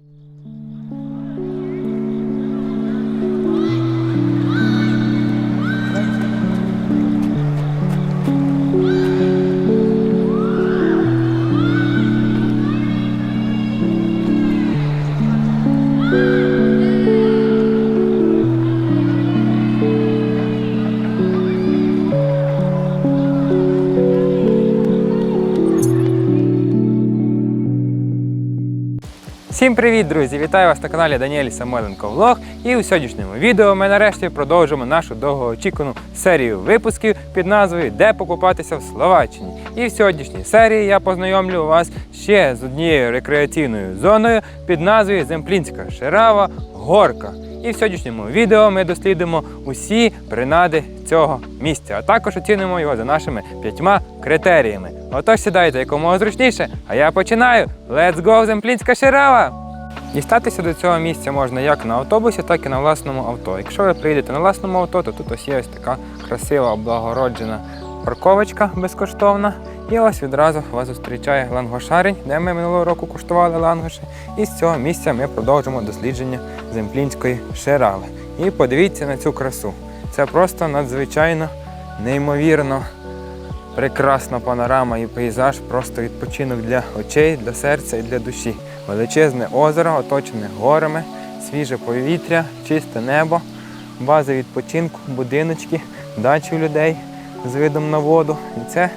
Всім Вітаю вас на каналі Даніель Самойленко Влог. І у сьогоднішньому відео ми нарешті продовжимо нашу довгоочікувану серію випусків під назвою Де покупатися в Словаччині. І в сьогоднішній серії я познайомлю вас ще з однією рекреаційною зоною під назвою Земплінська Ширава Горка. І в сьогоднішньому відео ми дослідимо усі принади цього місця, а також оцінимо його за нашими п'ятьма критеріями. Отож сідайте якомога зручніше, а я починаю. Let's go, Земплінська Ширава! Дістатися до цього місця можна як на автобусі, так і на власному авто. Якщо ви приїдете на власному авто, то тут ось є ось така красива облагороджена парковочка безкоштовна. І ось відразу вас зустрічає лангошарень, де ми минулого року куштували лангоші. І з цього місця ми продовжимо дослідження земплінської ширали. І подивіться на цю красу. Це просто надзвичайно неймовірно прекрасна панорама і пейзаж, просто відпочинок для очей, для серця і для душі. Величезне озеро, оточене горами, свіже повітря, чисте небо, бази відпочинку, будиночки, дачі людей з видом на воду. І це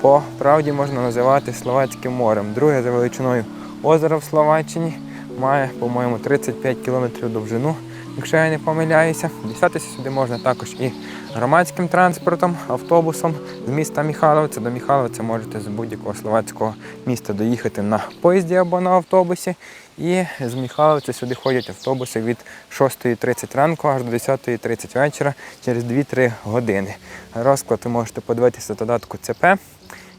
по правді можна називати Словацьким морем. Друге за величиною озеро в Словаччині має, по-моєму, 35 кілометрів довжину, якщо я не помиляюся. Дістатися сюди можна також і громадським транспортом, автобусом з міста Міхаловця. До Міхаловця можете з будь-якого словацького міста доїхати на поїзді або на автобусі. І з Міхаловця сюди ходять автобуси від 6.30 ранку аж до 10.30 вечора через 2-3 години. Розклад ви можете подивитися додатку ЦП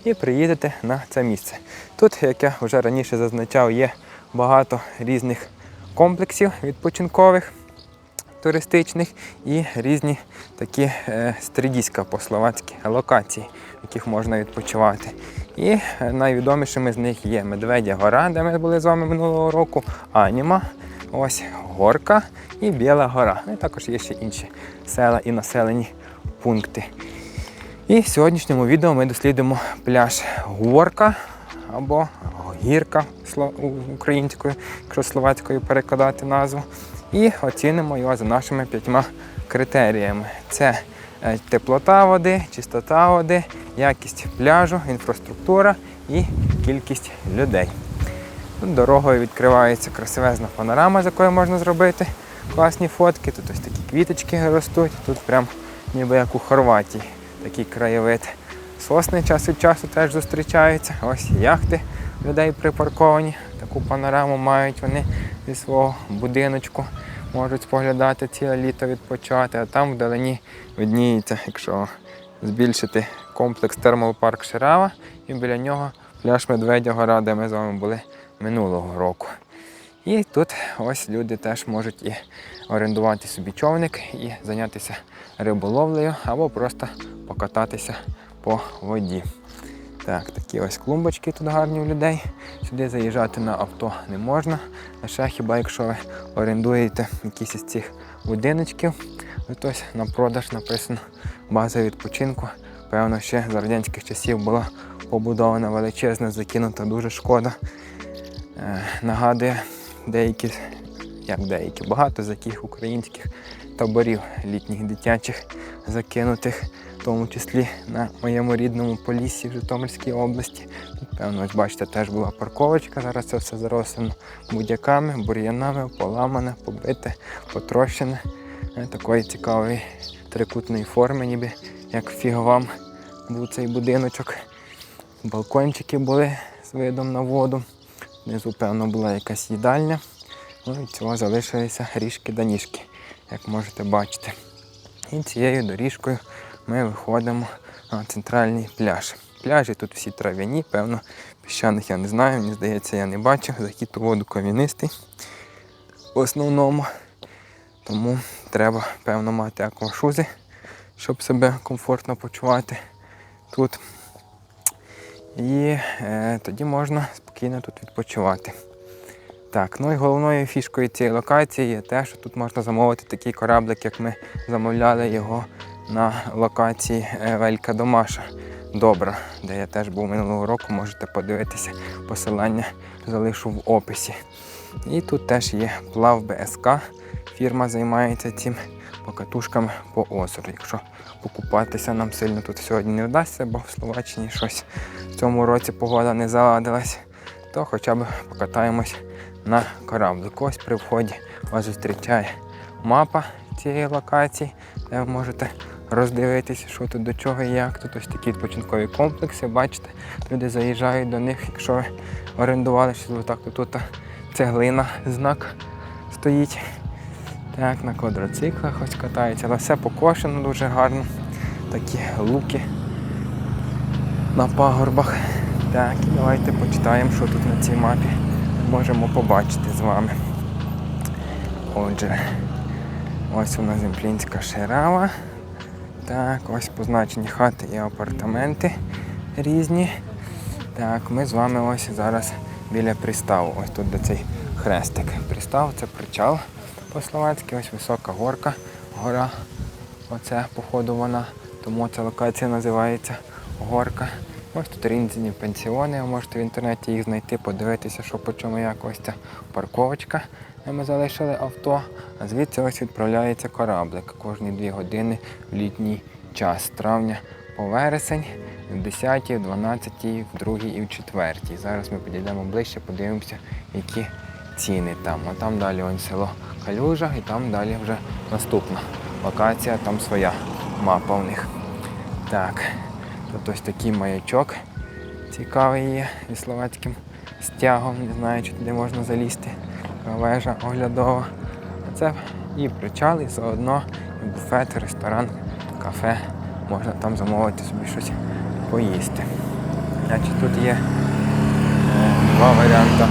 і приїдете на це місце. Тут, як я вже раніше зазначав, є багато різних комплексів відпочинкових туристичних і різні такі е, стрідіська по-словацьки локації, в яких можна відпочивати. І е, найвідомішими з них є Медведя гора, де ми були з вами минулого року, Аніма, ось Горка і Біла гора. Ну, і також є ще інші села і населені пункти. І в сьогоднішньому відео ми дослідимо пляж Горка або Гірка українською, якщо словацькою перекладати назву. І оцінимо його за нашими п'ятьма критеріями: це е, теплота води, чистота води, якість пляжу, інфраструктура і кількість людей. Тут дорогою відкривається красивезна панорама, з якої можна зробити класні фотки. Тут ось такі квіточки ростуть, тут прям ніби як у Хорватії такий краєвид. Сосни час від часу теж зустрічаються. Ось яхти людей припарковані. Таку панораму мають вони зі свого будиночку. Можуть споглядати ціле літо відпочати, а там вдалині видніється, якщо збільшити комплекс термопарк Ширава, і біля нього пляж Медведя де ми з вами були минулого року. І тут ось люди теж можуть і орендувати собі човник і зайнятися риболовлею або просто покататися по воді. Так, такі ось клумбочки тут гарні у людей. Сюди заїжджати на авто не можна. Лише хіба якщо ви орендуєте якісь із цих будиночків, от ось на продаж написано база відпочинку. Певно, ще за радянських часів була побудована величезна, закинута дуже шкода. Е, нагадує деякі, як деякі, багато з яких українських таборів літніх дитячих закинутих, тому числі на моєму рідному Поліссі в Житомирській області. Тут, певно, ось бачите, теж була парковочка. Зараз це все зарослено будяками, бур'янами, поламане, побите, потрощене. Е, Такої цікавої трикутної форми, ніби як фіговам був цей будиночок. Балкончики були з видом на воду. Внизу, певно, була якась їдальня. Ну, від цього залишилися ріжки да ніжки, як можете бачити. І цією доріжкою ми виходимо на центральний пляж. Пляжі тут всі трав'яні, певно, піщаних я не знаю, мені здається, я не бачив. Захід у воду кам'янистий в основному. Тому треба, певно, мати аквашузи, щоб себе комфортно почувати тут. І е, тоді можна спокійно тут відпочивати. Так, ну і головною фішкою цієї локації є те, що тут можна замовити такий кораблик, як ми замовляли його на локації е, Велька Домаша. Добра, де я теж був минулого року, можете подивитися. Посилання залишу в описі. І тут теж є плав БСК. Фірма займається цим покатушками по озеру. Якщо покупатися нам сильно тут сьогодні не вдасться, бо в Словаччині щось в цьому році погода не заладилась, то хоча б покатаємось на кораблику. Ось при вході вас зустрічає мапа цієї локації, де ви можете роздивитися, що тут до чого і як. Тут ось такі відпочинкові комплекси, бачите, люди заїжджають до них, якщо орендували щось так, то тут цеглина знак стоїть. Так, на квадроциклах ось катаються, але все покошено дуже гарно. Такі луки на пагорбах. Так, і давайте почитаємо, що тут на цій мапі можемо побачити з вами. Отже, ось у нас земплінська шерава. Так, ось позначені хати і апартаменти різні. Так, ми з вами ось зараз біля приставу. Ось тут де цей хрестик. Пристав це причал по-словацьки, ось висока горка, гора. Оце, походу, вона, тому ця локація називається Горка. Ось тут різні пенсіони, ви можете в інтернеті їх знайти, подивитися, що по чому як ось ця парковочка, ми залишили авто. А звідси ось відправляється кораблик кожні дві години в літній час з травня по вересень, в 10, в 12, в 2 і в 4. Зараз ми підійдемо ближче, подивимося, які ціни там. А там далі ось село Калюжа і там далі вже наступна локація, там своя мапа у них. Так, тут ось такий маячок цікавий є зі словацьким стягом. Не знаю, чи туди можна залізти. Вежа оглядова. Це і причал, і заодно і буфет, ресторан, кафе. Можна там замовити собі щось поїсти. Значить, тут є е, два варіанти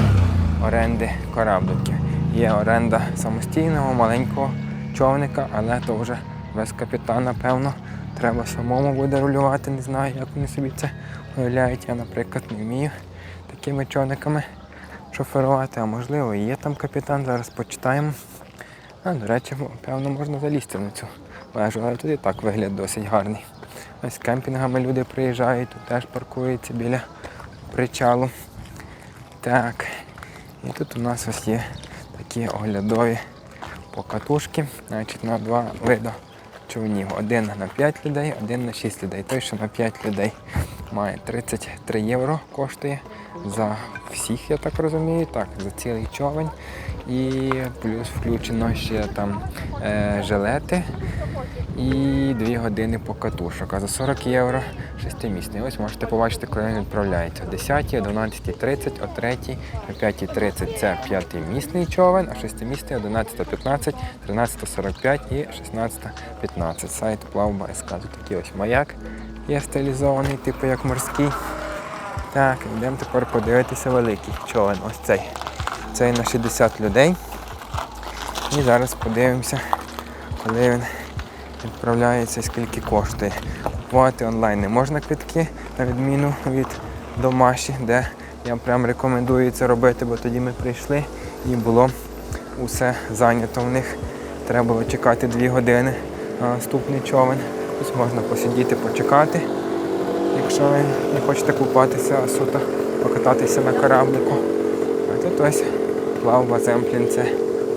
оренди корабликів. Є оренда самостійного маленького човника, але то вже без капітана, певно, треба самому буде рулювати. Не знаю, як вони собі це уявляють. Я, наприклад, не вмію такими човниками шоферувати, а можливо і є там капітан, зараз почитаємо. А, до речі, певно, можна залізти на цю вежу, але тут і так вигляд досить гарний. Ось кемпінгами люди приїжджають, тут теж паркуються біля причалу. Так. І тут у нас ось є такі оглядові покатушки, значить на два види човнів. Один на 5 людей, один на 6 людей. Той, що на 5 людей має 33 євро коштує за всіх, я так розумію, так, за цілий човен. І плюс включено ще там е, жилети і 2 години покатушок. А за 40 євро шестимісний. Ось можете побачити, коли він відправляється. О 10, о 12.30, о 3, о 5.30 це п'ятимісний човен, а шестимісний 11.15, 13.45 і 16.15. Сайт Плавба СК. Такий ось маяк є стилізований, типу як морський. Так, йдемо тепер подивитися великий човен. Ось цей. Цей на 60 людей. І зараз подивимося, коли він відправляється, скільки коштує. Купувати онлайн не можна квитки, на відміну від домаші, де я прям рекомендую це робити, бо тоді ми прийшли і було усе зайнято в них. Треба чекати 2 години на наступний човен. Ось можна посидіти, почекати, якщо ви не хочете купатися, а суто покататися на кораблику. А тут ось плавба Земплін це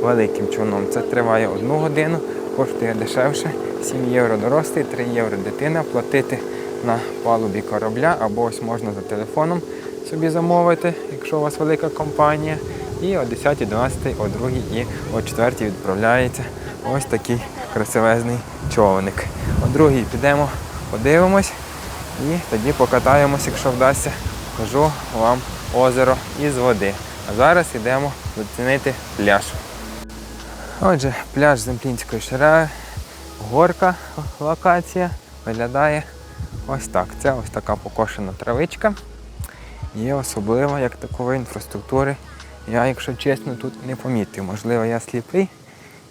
великим човном. Це триває одну годину, коштує дешевше. 7 євро дорослий, 3 євро дитина, платити на палубі корабля або ось можна за телефоном собі замовити, якщо у вас велика компанія. І о 10, 12, о 2 і о 4 відправляється ось такий красивезний човник. О 2 підемо, подивимось і тоді покатаємось, якщо вдасться, покажу вам озеро із води. А зараз йдемо зацінити пляж. Отже, пляж Земплінської ширеви, горка локація виглядає ось так. Це ось така покошена травичка. Є особливо як такової інфраструктури. Я, якщо чесно, тут не помітив. Можливо, я сліпий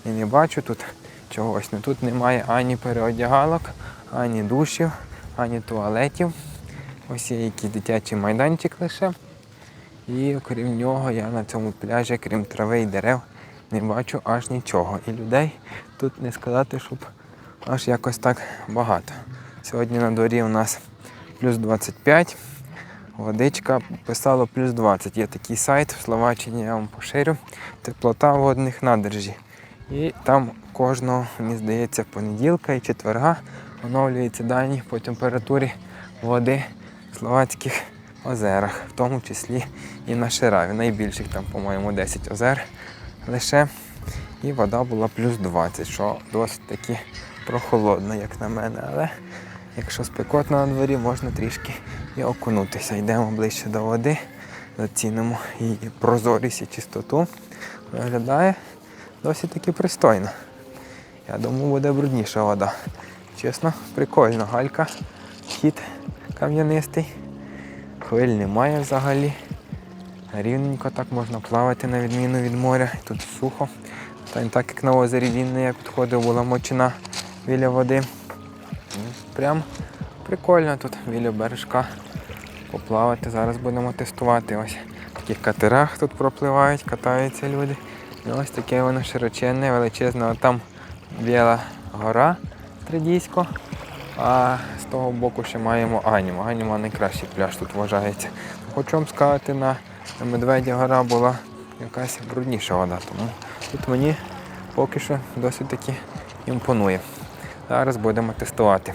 і не бачу тут чогось. Ну, Тут немає ані переодягалок, ані душів, ані туалетів. Ось є якийсь дитячий майданчик лише. І окрім нього, я на цьому пляжі, крім трави і дерев, не бачу аж нічого. І людей тут не сказати, щоб аж якось так багато. Сьогодні на дворі у нас плюс 25, водичка писало плюс 20. Є такий сайт в Словаччині, я вам поширю. Теплота водних надержі. І там кожного, мені здається, понеділка і четверга оновлюються дані по температурі води в словацьких озерах, в тому числі і на Шираві. Найбільших там, по-моєму, 10 озер лише. І вода була плюс 20, що досить таки прохолодно, як на мене. Але якщо спекотно на дворі, можна трішки і окунутися. Йдемо ближче до води, зацінимо її прозорість і чистоту. Виглядає досить таки пристойно. Я думаю, буде брудніша вода. Чесно, прикольно. Галька, хід кам'янистий. Хвиль немає взагалі. Рівненько так можна плавати на відміну від моря. Тут сухо. Та не так як на озері Вінне, я підходив, була мочина біля води. Ну, Прям прикольно тут біля бережка поплавати. Зараз будемо тестувати. Ось в таких катерах тут пропливають, катаються люди. І ось таке воно широченне, величезне. От біла гора Тридійсько. А з того боку ще маємо Аніма. Аніма найкращий пляж тут вважається. Хочу вам сказати, на Медведя гора була якась брудніша вода, тому тут мені поки що досить таки імпонує. Зараз будемо тестувати.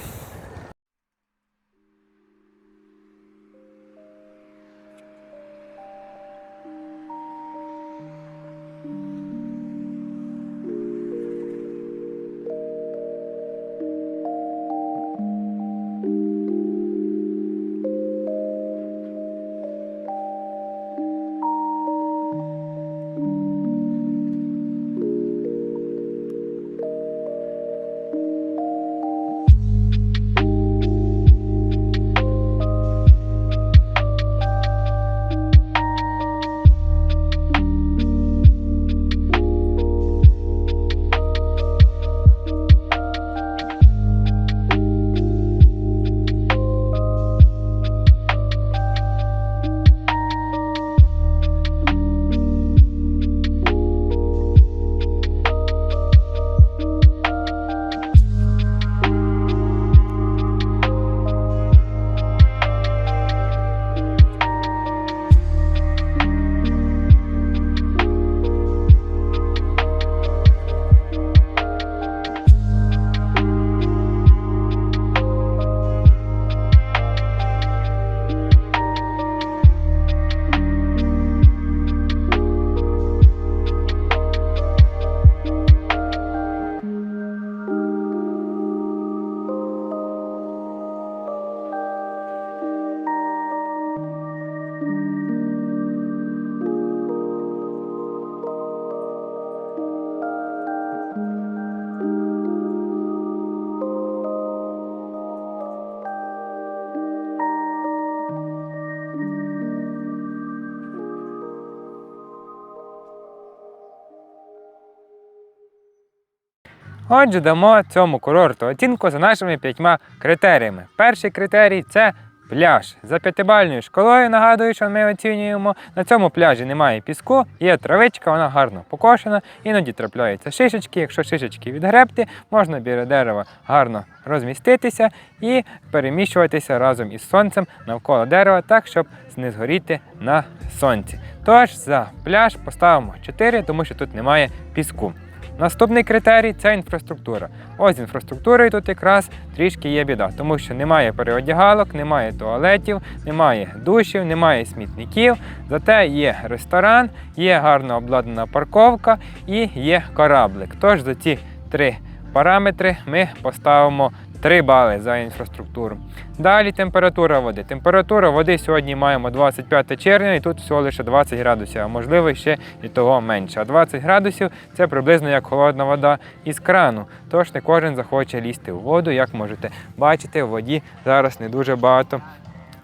Отже, дамо цьому курорту оцінку за нашими п'ятьма критеріями. Перший критерій це пляж. За п'ятибальною шкалою нагадую, що ми оцінюємо. На цьому пляжі немає піску, є травичка, вона гарно покошена, іноді трапляються шишечки. Якщо шишечки відгребти, можна біля дерева гарно розміститися і переміщуватися разом із сонцем навколо дерева, так, щоб не згоріти на сонці. Тож за пляж поставимо 4, тому що тут немає піску. Наступний критерій це інфраструктура. Ось з інфраструктурою тут якраз трішки є біда, тому що немає переодягалок, немає туалетів, немає душів, немає смітників. Зате є ресторан, є гарно обладнана парковка і є кораблик. Тож за ці три параметри ми поставимо 3 бали за інфраструктуру. Далі температура води. Температура води сьогодні маємо 25 червня і тут всього лише 20 градусів, а можливо ще і того менше. А 20 градусів це приблизно як холодна вода із крану. Тож не кожен захоче лізти у воду. Як можете бачити, в воді зараз не дуже багато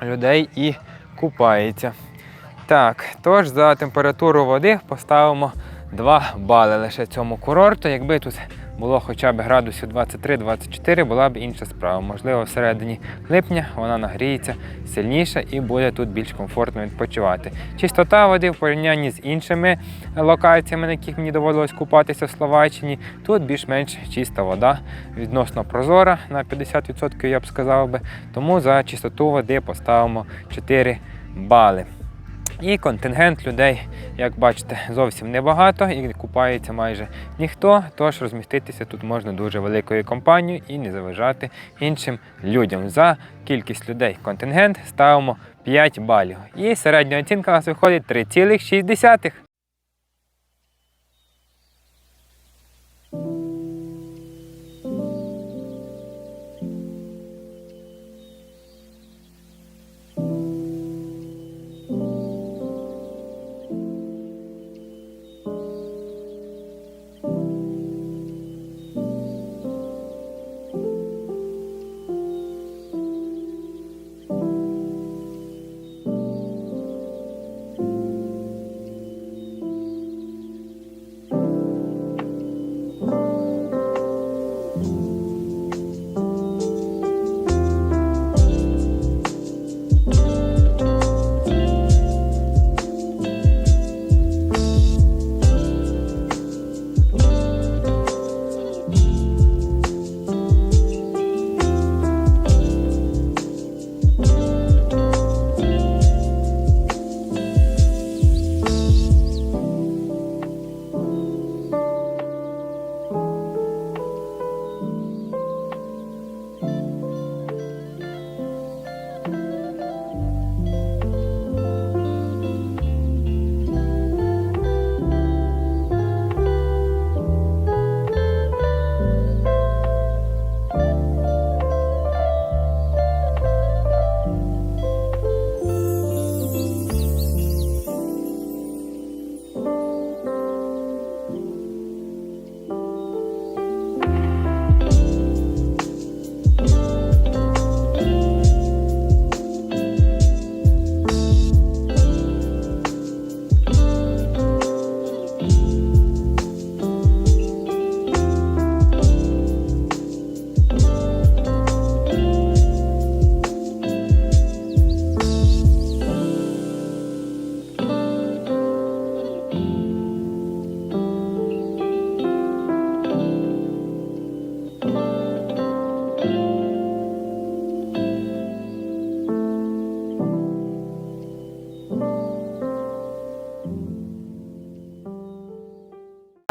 людей і купається. Так, тож за температуру води поставимо 2 бали лише цьому курорту. Якби тут було хоча б градусів 23-24, була б інша справа. Можливо, всередині липня вона нагріється сильніше і буде тут більш комфортно відпочивати. Чистота води в порівнянні з іншими локаціями, на яких мені доводилось купатися в Словаччині, тут більш-менш чиста вода, відносно прозора на 50%, я б сказав би. Тому за чистоту води поставимо 4 бали. І контингент людей, як бачите, зовсім небагато і купається майже ніхто. Тож розміститися тут можна дуже великою компанією і не заважати іншим людям. За кількість людей контингент ставимо 5 балів. І середня оцінка у нас виходить 3,6.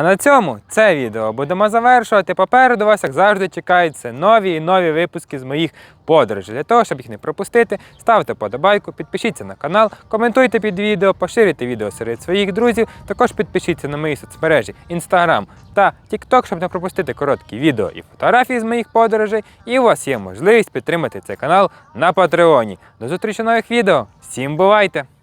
На цьому це відео будемо завершувати. Попереду вас, як завжди, чекаються нові і нові випуски з моїх подорожей. Для того, щоб їх не пропустити, ставте подобайку, підпишіться на канал, коментуйте під відео, поширюйте відео серед своїх друзів. Також підпишіться на мої соцмережі Instagram та TikTok, щоб не пропустити короткі відео і фотографії з моїх подорожей. І у вас є можливість підтримати цей канал на Патреоні. До зустрічі нових відео. Всім бувайте!